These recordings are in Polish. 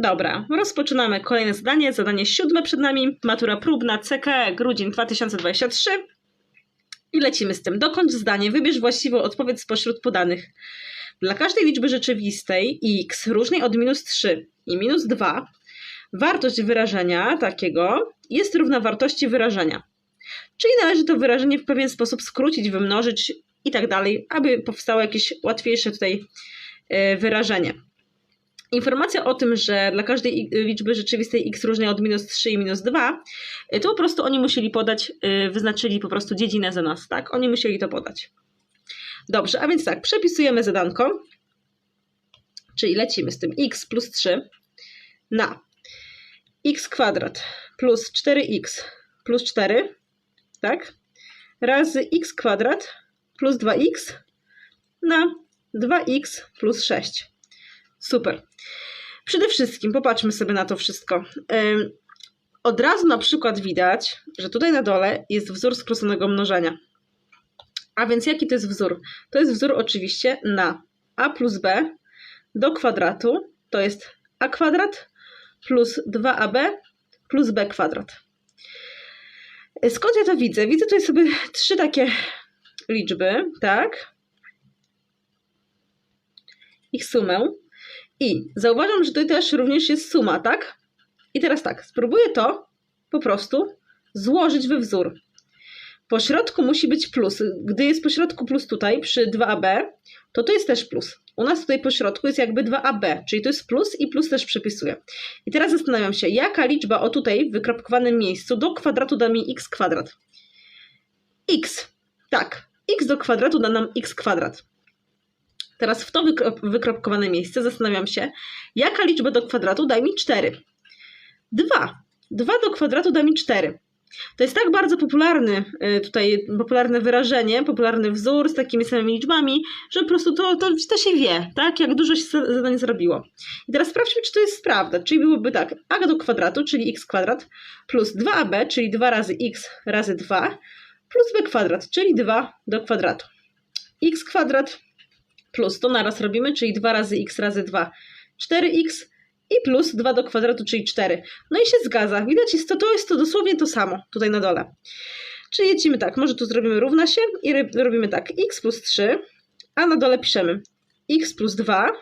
Dobra, rozpoczynamy kolejne zadanie. Zadanie siódme przed nami. Matura próbna CKE grudzień 2023. I lecimy z tym. Dokończ zdanie. Wybierz właściwą odpowiedź spośród podanych. Dla każdej liczby rzeczywistej x różnej od minus 3 i minus 2 wartość wyrażenia takiego jest równa wartości wyrażenia. Czyli należy to wyrażenie w pewien sposób skrócić, wymnożyć i tak dalej, aby powstało jakieś łatwiejsze tutaj e, wyrażenie. Informacja o tym, że dla każdej liczby rzeczywistej x różnej od minus 3 i minus 2, y, to po prostu oni musieli podać, y, wyznaczyli po prostu dziedzinę za nas, tak? Oni musieli to podać. Dobrze, a więc tak, przepisujemy zadanko, czyli lecimy z tym x plus 3 na x kwadrat plus 4x plus 4, tak? Razy x kwadrat plus 2x na 2x plus 6. Super. Przede wszystkim popatrzmy sobie na to wszystko. Od razu na przykład widać, że tutaj na dole jest wzór skróconego mnożenia. A więc jaki to jest wzór? To jest wzór oczywiście na a plus b do kwadratu, to jest a kwadrat plus 2ab plus b kwadrat. Skąd ja to widzę? Widzę tutaj sobie trzy takie liczby, tak? Ich sumę. I zauważam, że tutaj też również jest suma, tak? I teraz tak, spróbuję to po prostu złożyć we wzór. Po środku musi być plus. Gdy jest po środku plus tutaj przy 2AB, to to jest też plus. U nas tutaj po środku jest jakby 2AB, czyli to jest plus i plus też przepisuję. I teraz zastanawiam się, jaka liczba o tutaj w wykropkowanym miejscu do kwadratu da mi x kwadrat. x. Tak, x do kwadratu da nam x kwadrat. Teraz w to wykrop- wykropkowane miejsce zastanawiam się, jaka liczba do kwadratu da mi 4. 2. 2 do kwadratu da mi 4. To jest tak bardzo popularny y, tutaj popularne wyrażenie, popularny wzór z takimi samymi liczbami, że po prostu to, to, to się wie, tak? Jak dużo się za- zadań zrobiło. I teraz sprawdźmy, czy to jest prawda. Czyli byłoby tak, a do kwadratu, czyli x kwadrat, plus 2ab, czyli 2 razy x razy 2, plus b kwadrat, czyli 2 do kwadratu. x kwadrat plus to naraz robimy, czyli 2 razy x razy 2, 4x i plus 2 do kwadratu, czyli 4. No i się zgadza. Widać, jest to, to jest to dosłownie to samo tutaj na dole. Czyli lecimy tak, może tu zrobimy równa się i robimy tak, x plus 3, a na dole piszemy x plus 2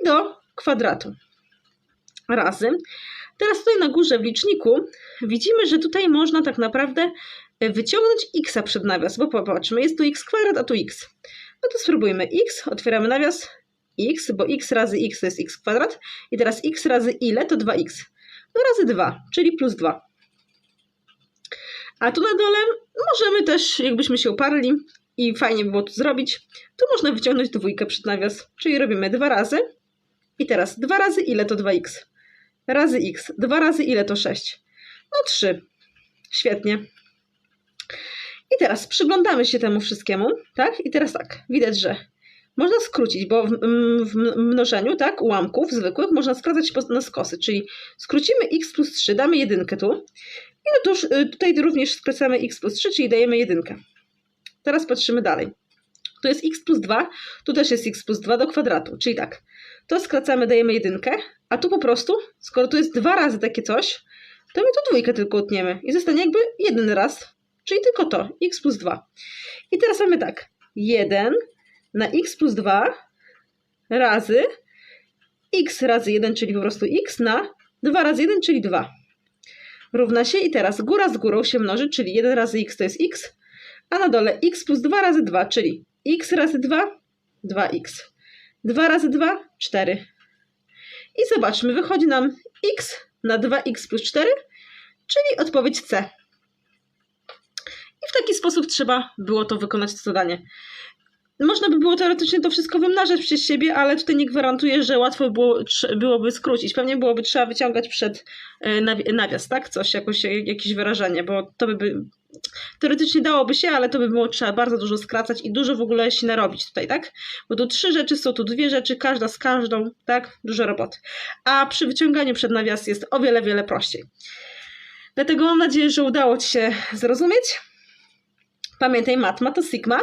i do kwadratu razy. Teraz tutaj na górze w liczniku widzimy, że tutaj można tak naprawdę wyciągnąć x przed nawias, bo popatrzmy, jest tu x kwadrat, a tu x. No to spróbujmy x, otwieramy nawias, x, bo x razy x to jest x kwadrat i teraz x razy ile to 2x. No razy 2, czyli plus 2. A tu na dole możemy też, jakbyśmy się uparli i fajnie by było to zrobić, tu można wyciągnąć dwójkę przed nawias, czyli robimy 2 razy i teraz 2 razy ile to 2x? Razy x. 2 razy ile to 6? No 3. Świetnie. I teraz przyglądamy się temu wszystkiemu, tak? I teraz tak, widać, że można skrócić, bo w, w mnożeniu, tak, ułamków zwykłych można skracać na skosy, czyli skrócimy x plus 3, damy jedynkę tu i no to już, y, tutaj również skracamy x plus 3, czyli dajemy jedynkę. Teraz patrzymy dalej. Tu jest x plus 2, tu też jest x plus 2 do kwadratu, czyli tak, to skracamy, dajemy jedynkę, a tu po prostu, skoro tu jest dwa razy takie coś, to my tu dwójkę tylko utniemy i zostanie jakby jeden raz, czyli tylko to, x plus 2. I teraz mamy tak, 1 na x plus 2 razy x razy 1, czyli po prostu x na 2 razy 1, czyli 2. Równa się i teraz góra z górą się mnoży, czyli 1 razy x to jest x, a na dole x plus 2 razy 2, czyli x razy 2, 2x. 2 razy 2, 4. I zobaczmy, wychodzi nam x na 2x plus 4, czyli odpowiedź C. W taki sposób trzeba było to wykonać to zadanie. Można by było teoretycznie to wszystko wymnażać przez siebie, ale tutaj nie gwarantuję, że łatwo było, byłoby skrócić. Pewnie byłoby trzeba wyciągać przed e, nawi- nawias, tak? Coś, jakoś, jakieś wyrażenie, bo to by teoretycznie dałoby się, ale to by było trzeba bardzo dużo skracać i dużo w ogóle się narobić tutaj, tak? Bo tu trzy rzeczy są, tu dwie rzeczy, każda z każdą, tak? Dużo roboty. A przy wyciąganiu przed nawias jest o wiele, wiele prościej. Dlatego mam nadzieję, że udało Ci się zrozumieć. Pamiętaj, matma to sigma.